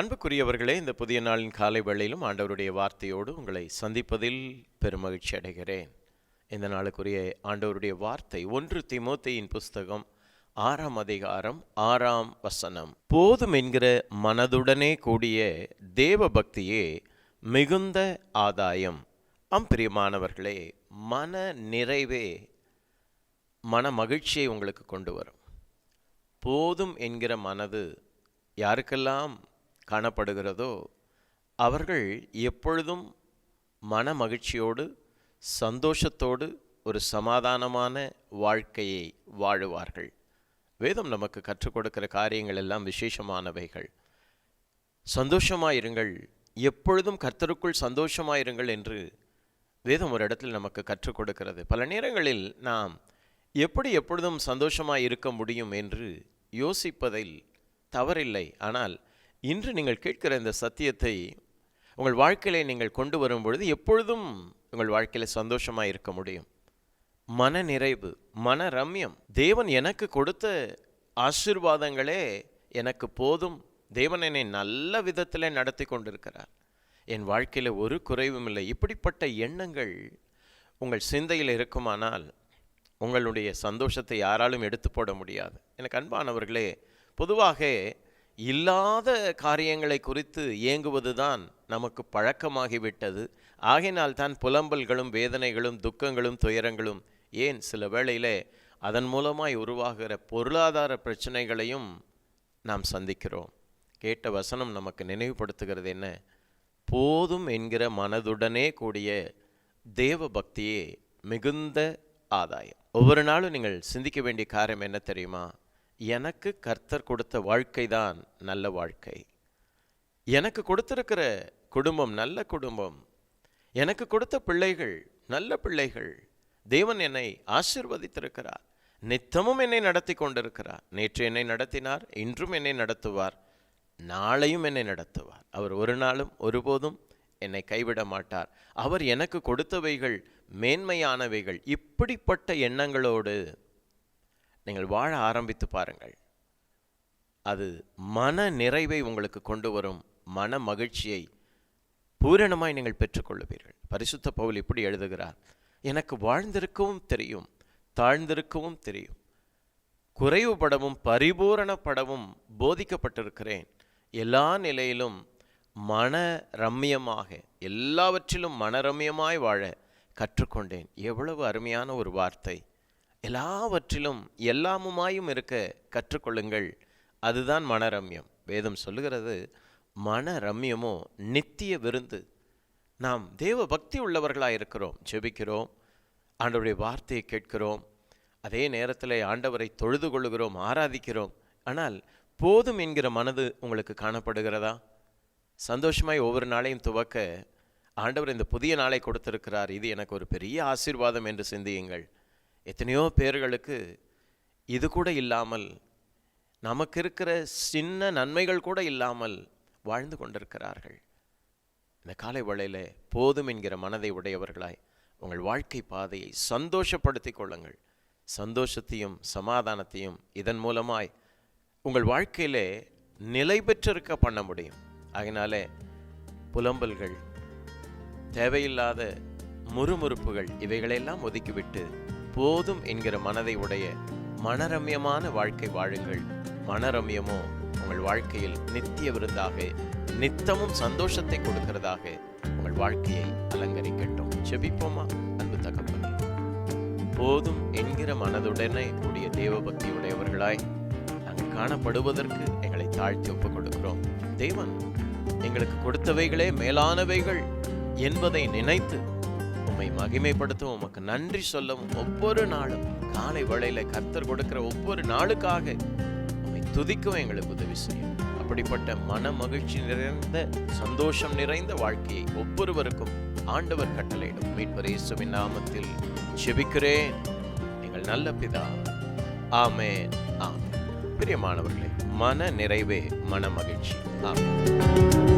அன்புக்குரியவர்களே இந்த புதிய நாளின் காலை வேளையிலும் ஆண்டவருடைய வார்த்தையோடு உங்களை சந்திப்பதில் பெருமகிழ்ச்சி அடைகிறேன். இந்த நாளுக்குரிய ஆண்டவருடைய வார்த்தை ஒன்று திமோத்தேயின் புஸ்தகம் ஆறாம் அதிகாரம் ஆறாம் வசனம். போதும் என்கிற மனதுடனே கூடிய தேவ பக்தியே மிகுந்த ஆதாயம். அம்பிரியமானவர்களே மன நிறைவே மன மகிழ்ச்சியை உங்களுக்கு கொண்டு வரும். போதும் என்கிற மனது யாருக்கெல்லாம் காணப்படுகிறதோ அவர்கள் எப்பொழுதும் மன மகிழ்ச்சியோடு சந்தோஷத்தோடு ஒரு சமாதானமான வாழ்க்கையை வாழுவார்கள். வேதம் நமக்கு கற்றுக் கொடுக்கிற காரியங்கள் எல்லாம் விசேஷமானவைகள். சந்தோஷமாயிருங்கள். எப்பொழுதும் கர்த்தருக்குள் சந்தோஷமாயிருங்கள் என்று வேதம் ஒரு இடத்தில் நமக்கு கற்றுக் கொடுக்கிறது. பல நேரங்களில் நாம் எப்படி எப்பொழுதும் சந்தோஷமாக இருக்க முடியும் என்று யோசிப்பதில் தவறில்லை. ஆனால் இன்று நீங்கள் கேட்கிற இந்த சத்தியத்தை உங்கள் வாழ்க்கையில நீங்கள் கொண்டு வரும் பொழுது எப்பொழுதும் உங்கள் வாழ்க்கையில் சந்தோஷமாக இருக்க முடியும். மன நிறைவு மன ரம்யம். தேவன் எனக்கு கொடுத்த ஆசீர்வாதங்களே எனக்கு போதும். தேவன் என்னை நல்ல விதத்தில் நடத்தி கொண்டிருக்கிறார். என் வாழ்க்கையில் ஒரு குறைவும் இல்லை. இப்படிப்பட்ட எண்ணங்கள் உங்கள் சிந்தையில் இருக்குமானால் உங்களுடைய சந்தோஷத்தை யாராலும் எடுத்து போட முடியாது. எனக்கு அன்பானவர்களே பொதுவாக இல்லாத காரியங்களை குறித்து ஏங்குவது தான் நமக்கு பழக்கமாகிவிட்டது. ஆகினால்தான் புலம்பல்களும் வேதனைகளும் துக்கங்களும் துயரங்களும் ஏன் சில வேளையிலே அதன் மூலமாய் உருவாகிற பொருளாதார பிரச்சனைகளையும் நாம் சந்திக்கிறோம். கேட்ட வசனம் நமக்கு நினைவுபடுத்துகிறது என்ன? போதும் என்கிற மனதுடனே கூடிய தேவ பக்தியே மிகுந்த ஆதாயம். ஒவ்வொரு நாளும் நீங்கள் சிந்திக்க வேண்டிய காரியம் என்ன தெரியுமா? எனக்கு கர்த்தர் கொடுத்த வாழ்க்கை தான் நல்ல வாழ்க்கை. எனக்கு கொடுத்திருக்கிற குடும்பம் நல்ல குடும்பம். எனக்கு கொடுத்த பிள்ளைகள் நல்ல பிள்ளைகள். தேவன் என்னை ஆசிர்வதித்திருக்கிறார். நித்தமும் என்னை நடத்தி கொண்டிருக்கிறார். நேற்று என்னை நடத்தினார் இன்றும் என்னை நடத்துவார். நாளையும் என்னை நடத்துவார். அவர் ஒரு நாளும் ஒருபோதும் என்னை கைவிட மாட்டார். அவர் எனக்கு கொடுத்தவைகள் மேன்மையானவைகள் இப்படிப்பட்ட எண்ணங்களோடு நீங்கள் வாழ ஆரம்பித்து பாருங்கள். அது மன நிறைவை உங்களுக்கு கொண்டு வரும் மன மகிழ்ச்சியை பூரணமாய் நீங்கள் பெற்றுக்கொள்ளுவீர்கள் பரிசுத்த பவுல் இப்படி எழுதுகிறார் எனக்கு வாழ்ந்திருக்கவும் தெரியும் தாழ்ந்திருக்கவும் தெரியும். குறைவுபடவும் பரிபூரணப்படவும் போதிக்கப்பட்டிருக்கிறேன். எல்லா நிலையிலும் மன ரம்யமாக எல்லாவற்றிலும் மனரம்யமாய் வாழ கற்றுக்கொண்டேன். எவ்வளவு அருமையான ஒரு வார்த்தை. எல்லாவற்றிலும் எல்லாமுமாயும் இருக்க கற்றுக்கொள்ளுங்கள். அதுதான் மனரம்யம். வேதம் சொல்லுகிறது மன ரம்யமோ நித்திய விருந்து. நாம் தேவ பக்தி உள்ளவர்களாக இருக்கிறோம். ஜெபிக்கிறோம். ஆண்டவருடைய வார்த்தையை கேட்கிறோம். அதே நேரத்தில் ஆண்டவரை தொழுது கொள்ளுகிறோம் ஆராதிக்கிறோம். ஆனால் போதும் என்கிற மனது உங்களுக்கு காணப்படுகிறதா? சந்தோஷமாய் ஒவ்வொரு நாளையும் துவக்க ஆண்டவர் இந்த புதிய நாளை கொடுத்திருக்கிறார். இது எனக்கு ஒரு பெரிய ஆசீர்வாதம் என்று சிந்தியுங்கள். எத்தனையோ பேர்களுக்கு இது கூட இல்லாமல் நமக்கு இருக்கிற சின்ன நன்மைகள் கூட இல்லாமல் வாழ்ந்து கொண்டிருக்கிறார்கள். இந்த காலை வேளையில் போதும் என்கிற மனதை உடையவர்களாய் உங்கள் வாழ்க்கை பாதையை சந்தோஷப்படுத்தி கொள்ளுங்கள். சந்தோஷத்தையும் சமாதானத்தையும் இதன் மூலமாய் உங்கள் வாழ்க்கையிலே நிலை பெற்றிருக்க பண்ண முடியும். அதனாலே புலம்பல்கள் தேவையில்லாத முறுமுறுப்புகள் இவைகளெல்லாம் ஒதுக்கிவிட்டு போதும் என்கிற மனதை உடைய மனரம்யமான வாழ்க்கை வாழுங்கள். மனரம்யமோ உங்கள் வாழ்க்கையில் நித்திய விருந்தாக நித்தமும் சந்தோஷத்தை கொடுக்கிறதாக உங்கள் வாழ்க்கையை அலங்கரிக்கட்டும். செபிப்போமா? அன்பு தகப்பனே. போதும் என்கிற மனதுடனே கூடிய தேவபக்தி உடையவர்களாய் நாங்கள் காணப்படுவதற்கு எங்களை தாழ்த்தி ஒப்புக் கொடுக்கிறோம் தேவன் எங்களுக்கு கொடுத்தவைகளே மேலானவைகள் என்பதை நினைத்து உம்மை மகிமைப்படுத்தவும். உமக்கு நன்றி சொல்லவும் ஒவ்வொரு நாளும் காலை வேளையில கர்த்தர் கொடுக்கிற ஒவ்வொரு நாளுக்காக உம்மை துதிக்கவும் எங்களுக்கு உதவி செய்யும். அப்படிப்பட்ட மன மகிழ்ச்சி நிறைந்த சந்தோஷம் நிறைந்த வாழ்க்கையை ஒவ்வொருவருக்கும் ஆண்டவர் கட்டளையிடும். மீட்பர் இயேசுவின் நாமத்தில் செபிக்கிறேன். எங்கள் நல்ல பிதா ஆமே ஆமே பிரியமானவர்களே மன நிறைவே மன மகிழ்ச்சி. ஆமே